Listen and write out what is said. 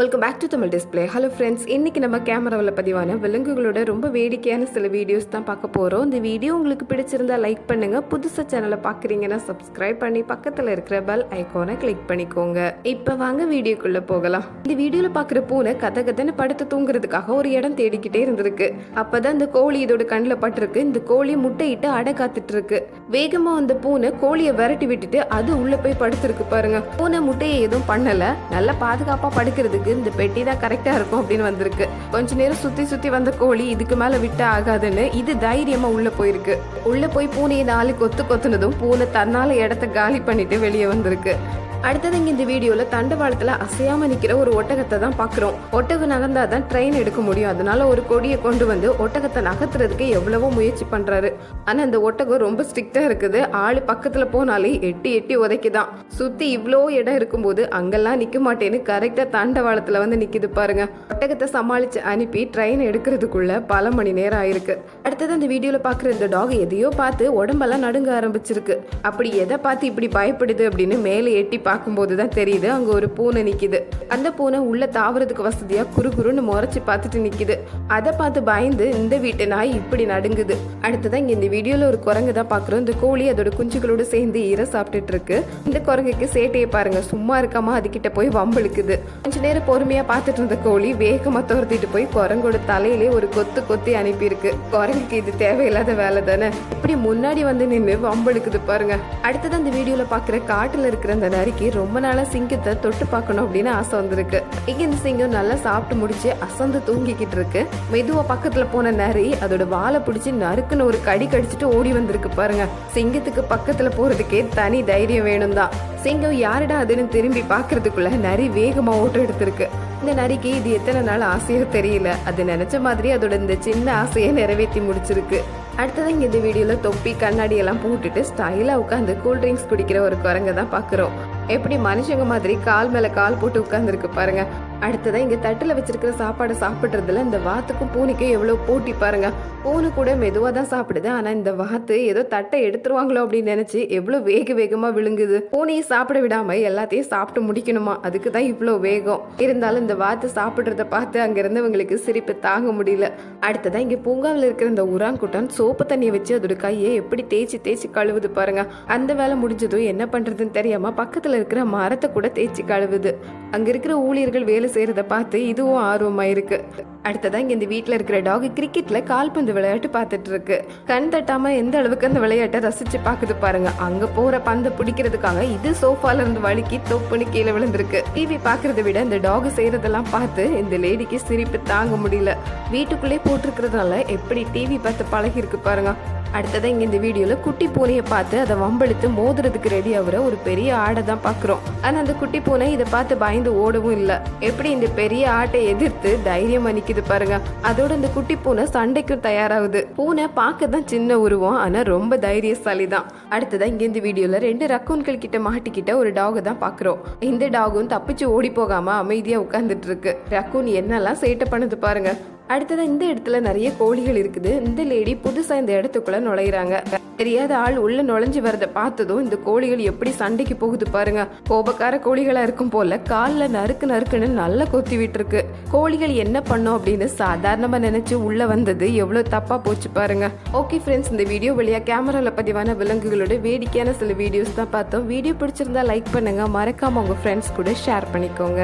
Welcome back to Tamil display hello friends இன்னைக்கு நம்ம கேமராவில் பதிவான விலங்குகளோட ரொம்ப வேடிக்கையான சில வீடியோஸ் தான் பார்க்க போகிறோம் இந்த வீடியோ உங்களுக்கு பிடிச்சிருந்தா லைக் பண்ணுங்கள் புதுசாக சேனலை பார்க்குறீங்கன்னா சப்ஸ்கிரைப் பண்ணி பக்கத்தில் இருக்கிற பெல் ஐக்கானை கிளிக் பண்ணிக்கோங்க. இப்போ வாங்க வீடியோக்குள்ளே போகலாம். இந்த வீடியோவில் பார்க்குற பூனை கதை கதைன்னு படுத்து தூங்குறதுக்காக ஒரு இடம் தேடிக்கிட்டே இருந்திருக்கு. அப்போ தான் இந்த கோழி இதோட கண்ணில் பட்டிருக்கு. இந்த கோழி முட்டையிட்டு அடை காத்துட்டு இருக்கு வேகமாக வந்த பூனை கோழியை விரட்டி விட்டுட்டு அது உள்ளே போய் படுத்துருக்கு பாருங்க. பூனை முட்டையை எதுவும் பண்ணலை. நல்லா பாதுகாப்பாக படுக்கிறதுக்கு இந்த பெட்டி தான் கரெக்டா இருக்கும் அப்படின்னு வந்திருக்கு. கொஞ்ச நேரம் சுத்தி சுத்தி வந்த கோழி இதுக்கு மேல விட்ட ஆகாதுன்னு இது தைரியமா உள்ள போயிருக்கு. உள்ள போய் பூனையை நாலு கொத்து கொத்துனதும் பூனை தன்னால இடத்த காலி பண்ணிட்டு வெளியே வந்திருக்கு. அடுத்தது இங்க இந்த வீடியோல தண்டவாளத்துல அசையாம நிக்கிற ஒரு ஒட்டகத்தை தான் பாக்குறோம். ஒட்டகம் நகர்ந்தா தான் ட்ரெயின் எடுக்க முடியும். அதனால ஒரு கொடியை கொண்டு வந்து ஒட்டகத்தை நகர்த்துறதுக்கு எவ்வளவோ முயற்சி பண்றாரு. ஆனா இந்த ஒட்டகம் ரொம்ப ஸ்ட்ரிக்டா இருக்குது. ஆளு பக்கத்துல போனாலே எட்டி எட்டி உதைக்குதான். சுத்தி இவ்வளோ இடம் இருக்கும்போது அங்கெல்லாம் நிக்க மாட்டேன்னு கரெக்டா தண்டவாளத்துல வந்து நிக்குது பாருங்க. ஒட்டகத்தை சமாளிச்சு அனுப்பி ட்ரெயின் எடுக்கிறதுக்குள்ள பல மணி நேரம் ஆயிருக்கு. அடுத்தது அந்த வீடியோல பாக்குற இந்த டாக் எதையோ பார்த்து உடம்பெல்லாம் நடுங்க ஆரம்பிச்சிருக்கு. அப்படி எதை பார்த்து இப்படி பயப்படுது அப்படின்னு மேலே எட்டி பார்க்கும்போது தான் தெரியுது. அங்கே ஒரு பூனை நிற்கிது அந்த பூனை உள்ள தாவறதுக்கு வசதியாக குறு குறுன்னு முறைச்சி பார்த்துட்டு நிற்கிது அதை பார்த்து பயந்து இந்த வீட்டு நாய் இப்படி நடுங்குது. அடுத்ததான் இங்கே இந்த வீடியோவில் ஒரு குரங்கு தான் பார்க்குறோம். இந்த கோழி அதோட குஞ்சுகளோடு சேர்ந்து ஈர சாப்பிட்டுட்டு இருக்கு. இந்த குரங்குக்கு சேட்டையை பாருங்க. சும்மா இருக்காம அதுக்கிட்ட போய் வம்பளுக்குது கொஞ்ச நேரம் பொறுமையாக பார்த்துட்டு இருந்த கோழி வேகமாக துரத்திட்டு போய் குரங்கோட தலையிலே ஒரு கொத்து கொத்தி அனுப்பியிருக்கு. குரங்குக்கு இது தேவையில்லாத வேலை தானே? இப்படி முன்னாடி வந்து நின்று வம்பெடுக்குது பாருங்க. அடுத்தது அந்த வீடியோவில் பார்க்குற காட்டில் இருக்கிற அந்த நரிக்கு ரொம்ப நாளாக சிங்கத்தை தொட்டு பார்க்கணும் அப்படின்னு ஆசை வந்திருக்கு. இங்க இந்த சிங்கம் நல்லா சாப்பிட்டு முடிச்சு அசந்து தூங்கிக்கிட்டு இருக்கு. மெதுவா பக்கத்துல போன நரி அதோட வாழை பிடிச்சி நறுக்குன்னு ஒரு கடி கடிச்சிட்டு ஓடி வந்திருக்கு பாருங்க. சிங்கத்துக்கு பக்கத்துல போறதுக்கே தனி தைரியம் வேணும் தான் சிங்கம் யாருடா அதுன்னு திரும்பி பாக்குறதுக்குள்ள நரி வேகமா ஓட்டம் எடுத்திருக்கு. இந்த நரிக்கு இது எத்தனை நாள் ஆசையோ தெரியல. அது நினைச்ச மாதிரி அதோட இந்த சின்ன ஆசையை நிறைவேற்றி முடிச்சிருக்கு. அடுத்ததான் இங்க இந்த வீடியோல தொப்பி கண்ணாடி எல்லாம் போட்டுட்டு ஸ்டைலா உட்காந்து கூல் ட்ரிங்க்ஸ் குடிக்கிற ஒரு குரங்க தான் பாக்குறோம். எப்படி மனுஷங்க மாதிரி கால் மேல கால் போட்டு உட்கார்ந்துருக்கு பாருங்க. அடுத்ததான் இங்க தட்டுல வச்சிருக்கிற சாப்பாடை சாப்பிடுறதுல இந்த வாத்துக்கும் பூனைக்கும் எவ்வளவு போட்டி பாருங்க. பூனை கூட மெதுவா தான் சாப்பிடுது. ஆனா இந்த வாத்து ஏதோ தட்டை எடுத்துருவாங்களோ அப்படின்னு நினைச்சு எவ்வளவு வேக வேகமா விழுங்குது. பூனையை சாப்பிட விடாம எல்லாத்தையும் சாப்பிட்டு முடிக்கணுமா? அதுக்கு தான் இவ்வளோ வேகம். இருந்தாலும் இந்த வாத்து சாப்பிடுறத பார்த்து அங்க இருந்தவங்களுக்கு சிரிப்பு தாங்க முடியல. அடுத்ததான் இங்க பூங்காவில் இருக்கிற இந்த உராங்குட்டான் சோப்பு தண்ணியை வச்சு அதோட கையை எப்படி தேய்ச்சி தேய்ச்சி கழுவுது பாருங்க. அந்த வேலை முடிஞ்சதும் என்ன பண்றதுன்னு தெரியாம பக்கத்துல இருக்கிற மரத்தை கூட தேய்ச்சி கழுவுது. அங்க இருக்கிற ஊழியர்கள் வேலை செய்யறத பார்த்து இதுவும் ஆர்வமா இருக்கு அடுத்ததான் இங்க இந்த வீட்டில் இருக்கிற டாக் கிரிக்கெட்ல கால்பந்து விளையாட்டு பார்த்துட்டு இருக்கு கண் தட்டாம எந்த அளவுக்கு அந்த விளையாட்டை ரசிச்சு பாக்குது பாருங்க. அங்க போற பந்தை பிடிக்கிறதுக்காக இது சோஃபால இருந்து வழுக்கி தொப்புன்னு கீழே விழுந்திருக்கு. டிவி பாக்குறதை விட இந்த டாக் செய்யறதெல்லாம் பார்த்து இந்த லேடிக்கு சிரிப்பு தாங்க முடியல. வீட்டுக்குள்ளே போட்டிருக்கிறதுனால எப்படி டிவி பார்த்து பழகி இருக்கு பாருங்க. அடுத்ததான் இங்க இந்த வீடியோல குட்டி பூனையை பார்த்து அதை வம்பெடுத்து மோதுறதுக்கு ரெடி ஆகுற ஒரு பெரிய ஆடை தான் பாக்குறோம் ஆனா அந்த குட்டி பூனை இதை பார்த்து பயந்து ஓடவும் இல்ல. எப்படி இந்த பெரிய ஆட்டை எதிர்த்து தைரியம் அணிக்க நிக்குது பாருங்க. அதோட இந்த குட்டி பூனை சண்டைக்கு தயாராகுது. பூனை பார்க்க தான் சின்ன உருவம் ஆனா ரொம்ப தைரியசாலி தான் அடுத்ததான் இங்க இந்த வீடியோல ரெண்டு ரக்கூன்கள் கிட்ட மாட்டிக்கிட்ட ஒரு டாக் தான் பாக்குறோம் இந்த டாகும் தப்பிச்சு ஓடி போகாம அமைதியா உட்கார்ந்துட்டு இருக்கு ரக்கூன் என்னெல்லாம் சேட்டை பண்ணுது பாருங்க. அடுத்ததான் இந்த இடத்துல நிறைய கோழிகள் இருக்குது. இந்த லேடி புதுசா இந்த இடத்துக்குள்ள நுழையிறாங்க. தெரியாத ஆள் உள்ள நுழைஞ்சு வரத பார்த்ததும் இந்த கோழிகள் எப்படி சண்டைக்கு போகுது பாருங்க. கோபக்கார கோழிகளா இருக்கும் போல கால்ல நறுக்கு நறுக்குன்னு நல்லா கொத்தி விட்டுருக்கு. கோழிகள் என்ன பண்ணும் அப்படின்னு சாதாரணமா நினைச்சு உள்ள வந்தது எவ்வளவு தப்பா போச்சு பாருங்க. ஓகே ஃப்ரெண்ட்ஸ் இந்த வீடியோ வழியா கேமரால பதிவான விலங்குகளோட வேடிக்கையான சில வீடியோஸ் தான் பார்த்தோம். வீடியோ பிடிச்சிருந்தா லைக் பண்ணுங்க. மறக்காம உங்க ஃப்ரெண்ட்ஸ் கூட ஷேர் பண்ணிக்கோங்க.